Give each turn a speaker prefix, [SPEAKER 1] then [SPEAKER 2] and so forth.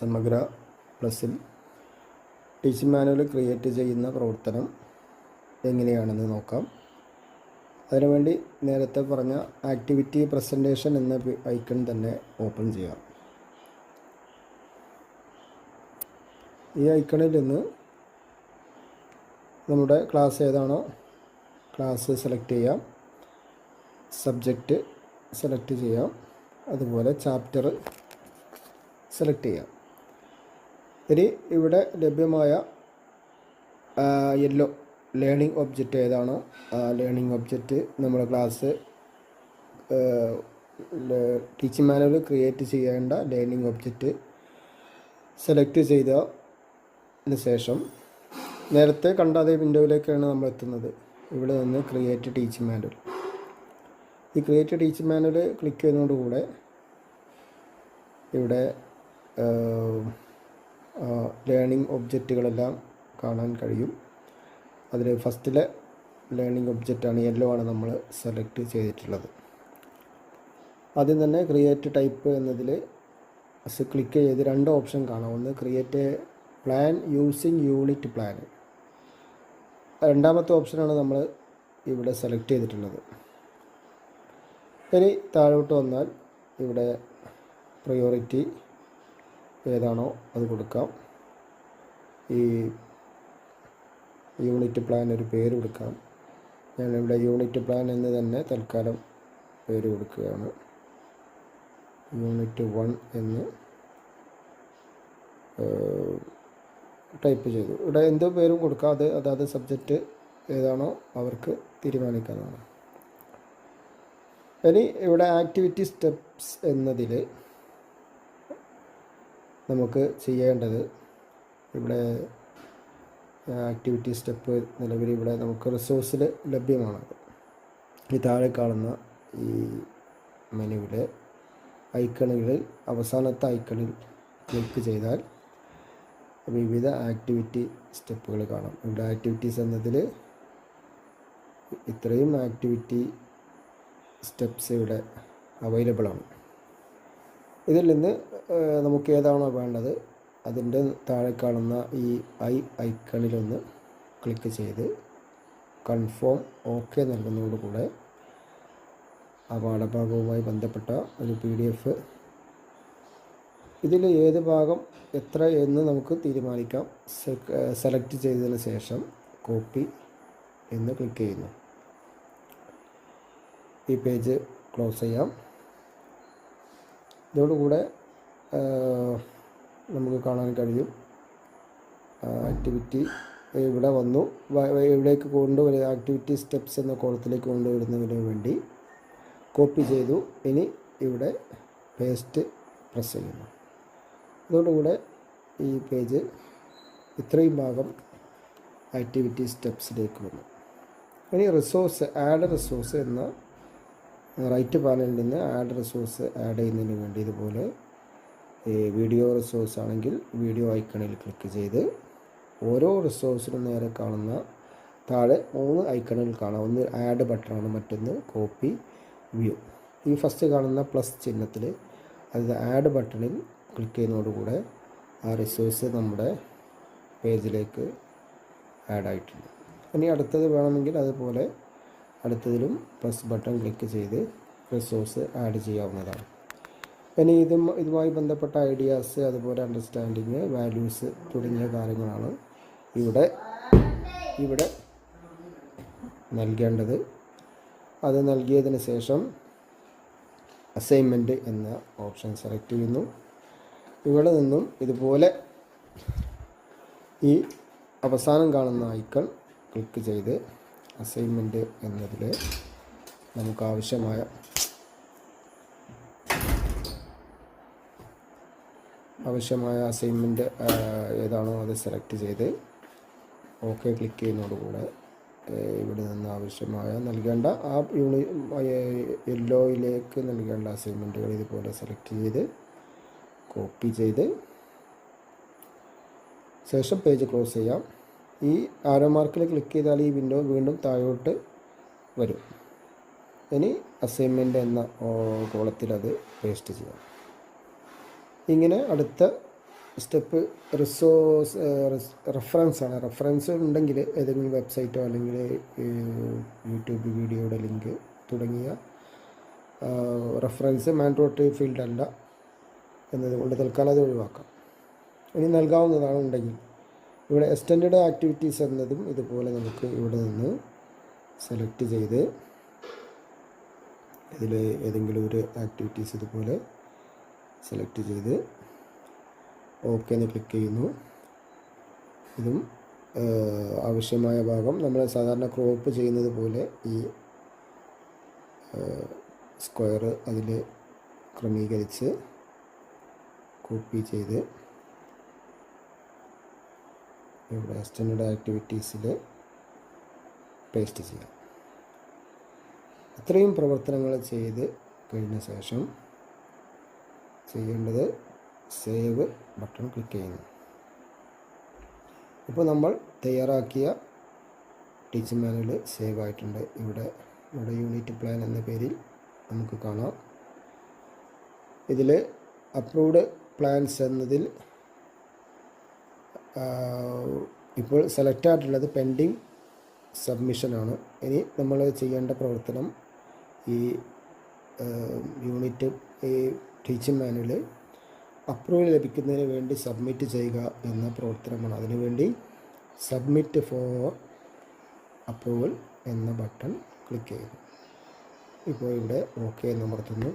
[SPEAKER 1] സമഗ്ര പ്ലസിൽ teaching manual create ചെയ്യുന്ന പ്രവർത്തനം എങ്ങനെയാണെന്ന് നോക്കാം. അതിനുവേണ്ടി നേരത്തെ പറഞ്ഞ ആക്ടിവിറ്റി പ്രസന്റേഷൻ എന്ന ഐക്കൺ തന്നെ ഓപ്പൺ ചെയ്യാം. ഈ ഐക്കണിൽ നിന്ന് നമ്മുടെ ക്ലാസ് ഏതാണോ ക്ലാസ് സെലക്ട് ചെയ്യാം. സബ്ജക്റ്റ് സെലക്ട് ചെയ്യാം. അതുപോലെ ചാപ്റ്റർ സെലക്ട് ചെയ്യാം. ഇനി ഇവിടെ ലഭ്യമായ യെല്ലോ ലേണിംഗ് ഒബ്ജക്റ്റ് ഏതാണോ? ആ ലേണിംഗ് ഒബ്ജക്റ്റ് നമ്മുടെ ക്ലാസ് ടീച്ചിങ് മാനുവൽ ക്രിയേറ്റ് ചെയ്യേണ്ട ലേണിംഗ് ഒബ്ജക്റ്റ് സെലക്ട് ചെയ്തതിന് ശേഷം നേരത്തെ കണ്ട അതേ വിൻഡോയിലേക്കാണ് നമ്മൾ എത്തുന്നത്. ഇവിടെ നിന്ന് ക്രിയേറ്റ് ടീച്ചിങ് മാനുവൽ ഈ ക്രിയേറ്റ് ടീച്ചിങ് മാനുവൽ ക്ലിക്ക് ചെയ്യുന്നതോടുകൂടെ ഇവിടെ ലേണിംഗ് ഒബ്ജക്റ്റുകളെല്ലാം കാണാൻ കഴിയും. അതിൽ ഫസ്റ്റിലെ ലേണിംഗ് ഒബ്ജക്റ്റാണ് യെല്ലോ ആണ് നമ്മൾ സെലക്ട് ചെയ്തിട്ടുള്ളത്. ആദ്യം തന്നെ ക്രിയേറ്റ് ടൈപ്പ് എന്നതിൽ ക്ലിക്ക് ചെയ്ത് രണ്ട് ഓപ്ഷൻ കാണാം. ഒന്ന് create plan using unit plan രണ്ടാമത്തെ ഓപ്ഷനാണ് നമ്മൾ ഇവിടെ സെലക്ട് ചെയ്തിട്ടുള്ളത്. ഇനി താഴോട്ട് വന്നാൽ ഇവിടെ പ്രയോറിറ്റി ഏതാണോ അത് കൊടുക്കാം. ഈ യൂണിറ്റ് പ്ലാൻ ഒരു പേര് കൊടുക്കാം. ഞാനിവിടെ യൂണിറ്റ് പ്ലാൻ എന്ന് തന്നെ തൽക്കാലം പേര് കൊടുക്കുകയാണ്. യൂണിറ്റ് വൺ എന്ന് ടൈപ്പ് ചെയ്തു. ഇവിടെ എന്ത് പേരും കൊടുക്കാം. അത് അതാത് സബ്ജക്റ്റ് ഏതാണോ അവർക്ക് തീരുമാനിക്കാവുന്നതാണ്. ഇനി ഇവിടെ ആക്ടിവിറ്റി സ്റ്റെപ്സ് എന്നതിൽ നമുക്ക് ചെയ്യേണ്ടത് ഇവിടെ ആക്ടിവിറ്റി സ്റ്റെപ്പ് നിലവിൽ ഇവിടെ നമുക്ക് റിസോഴ്സിൽ ലഭ്യമാണ്. ഈ താഴെ കാണുന്ന ഈ മെനുവിലെ ഐക്കണുകളിൽ അവസാനത്തെ ഐക്കണിൽ ക്ലിക്ക് ചെയ്താൽ വിവിധ ആക്ടിവിറ്റി സ്റ്റെപ്പുകൾ കാണാം. ഇവിടെ ആക്ടിവിറ്റീസ് എന്നതിൽ ഇത്രയും ആക്ടിവിറ്റി സ്റ്റെപ്സ് ഇവിടെ അവൈലബിൾ ആണ്. ഇതിൽ നിന്ന് നമുക്ക് ഏതാണോ വേണ്ടത് അതിന്റെ താഴെ കാണുന്ന ഈ ഐ ഐക്കണിലൊന്ന് ക്ലിക്ക് ചെയ്ത് കൺഫേം ഓക്കെ നൽകുന്നതോടുകൂടെ ആ പാഠഭാഗവുമായി ബന്ധപ്പെട്ട ഒരു പി ഡി എഫ് ഇതിൽ ഏത് ഭാഗം എത്ര എന്ന് നമുക്ക് തീരുമാനിക്കാം. സെലക്ട് ചെയ്തതിന് ശേഷം കോപ്പി എന്ന് ക്ലിക്ക് ചെയ്യുന്നു. ഈ പേജ് ക്ലോസ് ചെയ്യാം. ഇതോടുകൂടെ നമുക്ക് കാണാൻ കഴിയും. ആക്ടിവിറ്റി ഇവിടെ വന്നു. ഇവിടേക്ക് കൊണ്ടുവരുന്ന ആക്ടിവിറ്റി സ്റ്റെപ്സ് എന്ന കോളത്തിലേക്ക് കൊണ്ടുവരുന്നതിന് വേണ്ടി കോപ്പി ചെയ്തു. ഇനി ഇവിടെ പേസ്റ്റ് പ്രസ് ചെയ്യുന്നു. അതോടുകൂടെ ഈ പേജ് ഇത്രയും ഭാഗം ആക്ടിവിറ്റി സ്റ്റെപ്സിലേക്ക് വന്നു. ഇനി റിസോഴ്സ് ആഡ് റിസോഴ്സ് എന്ന റൈറ്റ് പാനലിൽ നിന്ന് ആഡ് റിസോഴ്സ് ആഡ് ചെയ്യുന്നതിന് വേണ്ടി ഇതുപോലെ വീഡിയോ റിസോഴ്സ് ആണെങ്കിൽ വീഡിയോ ഐക്കണിൽ ക്ലിക്ക് ചെയ്ത് ഓരോ റിസോഴ്സിനും നേരെ കാണുന്ന താഴെ മൂന്ന് ഐക്കണിൽ കാണാം. ഒന്ന് ആഡ് ബട്ടണാണ് മറ്റൊന്ന് കോപ്പി വ്യൂ. ഈ ഫസ്റ്റ് കാണുന്ന പ്ലസ് ചിഹ്നത്തിൽ അത് ആഡ് ബട്ടണിൽ ക്ലിക്ക് ചെയ്യുന്നതോടുകൂടെ ആ റിസോഴ്സ് നമ്മുടെ പേജിലേക്ക് ആഡ് ആയിട്ടുണ്ട്. ഇനി അടുത്തത് വേണമെങ്കിൽ അതുപോലെ അടുത്തതിലും പ്ലസ് ബട്ടൺ ക്ലിക്ക് ചെയ്ത് റിസോഴ്സ് ആഡ് ചെയ്യാവുന്നതാണ്. ഇനി ഇതും ഇതുമായി ബന്ധപ്പെട്ട ഐഡിയാസ് അതുപോലെ അണ്ടർസ്റ്റാൻഡിങ് വാല്യൂസ് തുടങ്ങിയ കാര്യങ്ങളാണ് ഇവിടെ ഇവിടെ നൽകേണ്ടത്. അത് നൽകിയതിന് ശേഷം അസൈൻമെന്റ് എന്ന ഓപ്ഷൻ സെലക്ട് ചെയ്യുന്നു. ഇവിടെ നിന്നും ഇതുപോലെ ഈ അവസാനം കാണുന്ന ഐക്കൺ ക്ലിക്ക് ചെയ്ത് അസൈൻമെന്റ് എന്നതിൽ നമുക്കാവശ്യമായ ആവശ്യമായ അസൈൻമെന്റ് ഏതാണോ അത് സെലക്ട് ചെയ്ത് ഓക്കെ ക്ലിക്ക് ചെയ്യുന്നതോടുകൂടെ ഇവിടെ നിന്ന് ആവശ്യമായ നൽകേണ്ട ആ യൂണി യെല്ലോയിലേക്ക് നൽകേണ്ട അസൈൻമെന്റുകൾ ഇതുപോലെ സെലക്ട് ചെയ്ത് കോപ്പി ചെയ്ത് ശേഷം പേജ് ക്ലോസ് ചെയ്യാം. ഈ ആരോ മാർക്കിൽ ക്ലിക്ക് ചെയ്താൽ ഈ വിൻഡോ വീണ്ടും താഴോട്ട് വരും. ഇനി അസൈൻമെന്റ് എന്ന കോളത്തിൽ അത് പേസ്റ്റ് ചെയ്യാം. ഇങ്ങനെ അടുത്ത സ്റ്റെപ്പ് റിസോഴ്സ് റെഫറൻസ് ആണ്. റെഫറൻസ് ഉണ്ടെങ്കിൽ ഏതെങ്കിലും വെബ്സൈറ്റോ അല്ലെങ്കിൽ യൂട്യൂബ് വീഡിയോയുടെ ലിങ്ക് തുടങ്ങിയ റെഫറൻസ് മാൻഡോട്ടറി ഫീൽഡ് അല്ല എന്നതുകൊണ്ട് തൽക്കാലം അത് ഒഴിവാക്കാം. ഇനി നൽകാവുന്നതാണ് ഉണ്ടെങ്കിൽ ഇവിടെ എക്സ്റ്റൻഡ് ആക്ടിവിറ്റീസ് എന്നതും ഇതുപോലെ നമുക്ക് ഇവിടെ നിന്ന് സെലക്ട് ചെയ്ത് ഇതിൽ ഏതെങ്കിലും ഒരു ആക്ടിവിറ്റീസ് ഇതുപോലെ സെലക്ട് ചെയ്ത് ഓക്കെ എന്ന് ക്ലിക്ക് ചെയ്യുന്നു. ഇതും ആവശ്യമായ ഭാഗം നമ്മൾ സാധാരണ ക്രോപ്പ് ചെയ്യുന്നത് പോലെ ഈ സ്ക്വയർ അതിൽ ക്രമീകരിച്ച് കോപ്പി ചെയ്ത് ഇവിടെ എക്സ്റ്റൻഡ് ആക്ടിവിറ്റീസിൽ പേസ്റ്റ് ചെയ്യാം. ഇത്രയും പ്രവർത്തനങ്ങൾ ചെയ്ത് കഴിഞ്ഞ ശേഷം ചെയ്യേണ്ടത് സേവ് ബട്ടൺ ക്ലിക്ക് ചെയ്യുന്നു. ഇപ്പോൾ നമ്മൾ തയ്യാറാക്കിയ ടീച്ചിങ് മാനുവൽ സേവ് ആയിട്ടുണ്ട്. ഇവിടെ നമ്മുടെ യൂണിറ്റ് പ്ലാൻ എന്ന പേരിൽ നമുക്ക് കാണാം. ഇതിൽ അപ്രൂവ്ഡ് പ്ലാൻസ് എന്നതിൽ ഇപ്പോൾ സെലക്ട് ആയിട്ടുള്ളത് പെൻഡിങ് സബ്മിഷനാണ് ഇനി നമ്മൾ ചെയ്യേണ്ട പ്രവർത്തനം ഈ യൂണിറ്റ് ഈ ടീച്ചിങ് മാനുവൽ അപ്രൂവൽ ലഭിക്കുന്നതിന് വേണ്ടി സബ്മിറ്റ് ചെയ്യുക എന്ന പ്രവർത്തനമാണ്. അതിനുവേണ്ടി സബ്മിറ്റ് ഫോർ അപ്രൂവൽ എന്ന ബട്ടൺ ക്ലിക്ക് ചെയ്യുന്നു ഇപ്പോൾ ഇവിടെ ഓക്കെ എന്ന് അമർത്തുന്നു.